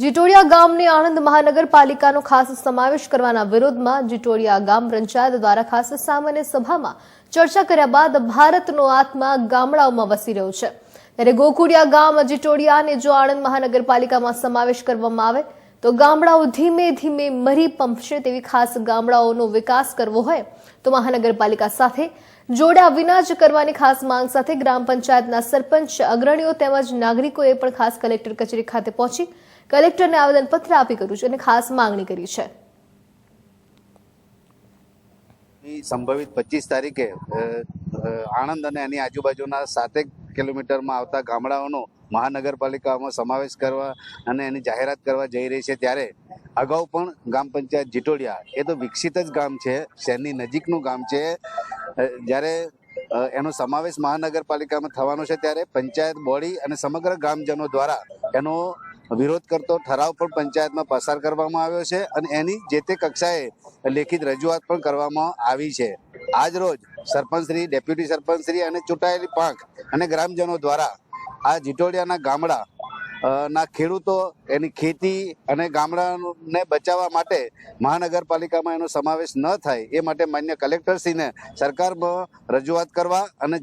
જીટોડિયા ગામને આણંદ મહાનગરપાલિકાનો ખાસ સમાવેશ કરવાના વિરોધમાં જીટોડિયા ગામ પંચાયત દ્વારા ખાસ સામાન્ય સભામાં ચર્ચા કર્યા બાદ ભારતનો આત્મા ગામડાઓમાં વસી રહ્યો છે. ત્યારે ગોકુડિયા ગામ જીટોડિયાને જો આણંદ મહાનગરપાલિકામાં સમાવેશ કરવામાં આવે તો ગામડાઓ ધીમે ધીમે મરી પંપશે તેવી ખાસ ગામડાઓનો વિકાસ કરવો હોય તો મહાનગરપાલિકા સાથે જોડ્યા વિના જ કરવાની ખાસ માંગ સાથે ગ્રામ પંચાયતના સરપંચ અગ્રણીઓ તેમજ નાગરિકોએ પણ ખાસ કલેક્ટર કચેરી ખાતે પહોંચી કલેક્ટરને આવેદનપત્ર આપી કર્યું છે અને ખાસ માંગણી કરી છે. સંભવિત પચીસ તારીખે આણંદ અને એની આજુબાજુના સાતેક કિલોમીટરમાં આવતા ગામડાઓનો મહાનગરપાલિકામાં સમાવેશ કરવા અને એની જાહેરાત કરવા જઈ રહી છે ત્યારે અગાઉ પણ ગ્રામ પંચાયત જીટોડિયા, એ તો વિકસિત જ ગામ છે, શહેરની નજીકનું ગામ છે. જ્યારે એનો સમાવેશ મહાનગરપાલિકામાં થવાનો છે ત્યારે પંચાયત બોડી અને સમગ્ર ગામજનો દ્વારા એનો વિરોધ કરતો ઠરાવ પણ પંચાયતમાં પસાર કરવામાં આવ્યો છે અને એની જે તે કક્ષાએ લેખિત રજૂઆત પણ કરવામાં આવી છે. આજ રોજ સરપંચશ્રી ડેપ્યુટી સરપંચશ્રી અને ચૂંટાયેલી પાંખ અને ગ્રામજનો દ્વારા આ જીટોડિયાના ગામડા ના ખેડૂતો એની ખેતી અને ગામડાને બચાવવા માટે મહાનગરપાલિકામાં એનો સમાવેશ ન થાય એ માટે માન્ય કલેક્ટરશ્રીને સરકારમાં રજૂઆત કરવા અને